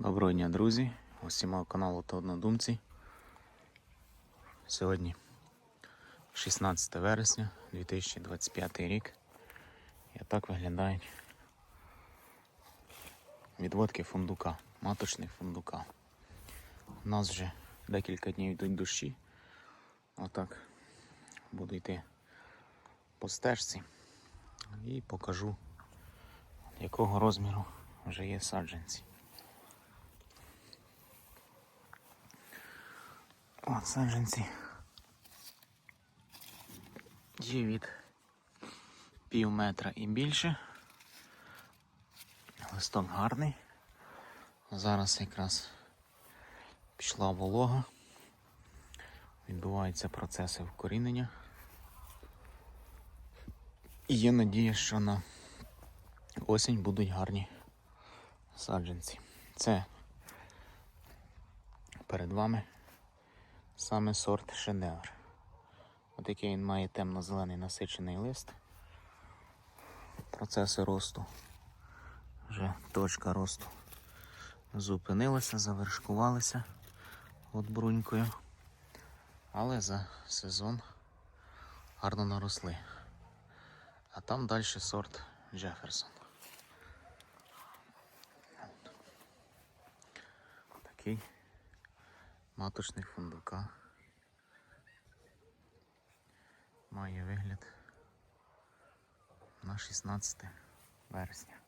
Доброго дня, друзі! Гості мого каналу та однодумці. Сьогодні 16 вересня 2025 рік. І так виглядають відводки фундука, маточних фундука. У нас вже декілька днів йдуть дощі. Отак буду йти по стежці і покажу, якого розміру вже є саджанці. От саджанці. Є від пів метра і більше. Листок гарний. Зараз якраз пішла волога. Відбуваються процеси вкорінення. І є надія, що на осінь будуть гарні саджанці. Це перед вами саме сорт шедевр. От який він має темно-зелений насичений лист. Процеси росту. Вже точка росту зупинилася, завершкувалися от брунькою. Але за сезон гарно наросли. А там далі сорт Джеферсон. Такий маточний фундука. Має вигляд на 16 вересня.